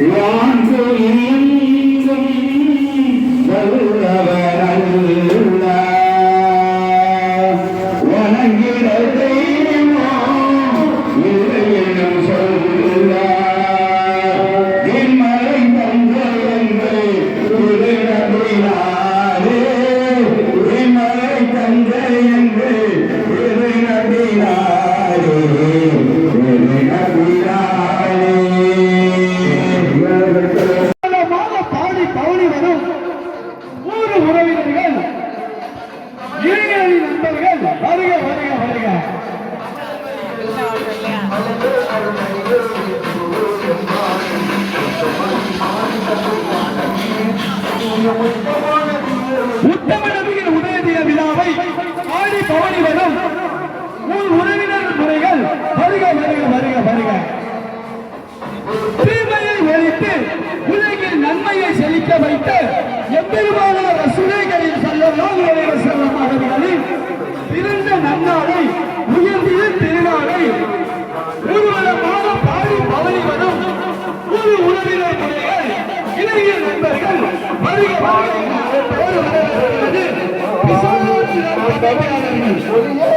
வான்கோயில் எங்கும் வருபவர் நண்பர்கள் வருக வருக வருக. உத்தம நபியின் உதயதிய விழாவை ஆடி பவனி வரும் உன் உறவினர் முறைகள் வருக வருக வருக வருக. தீமையை ஒழித்து உலகில் நன்மையை செழிக்க வைத்த ஒரு உறவினர் முறைகள் இளைய நண்பர்கள் வருக வருக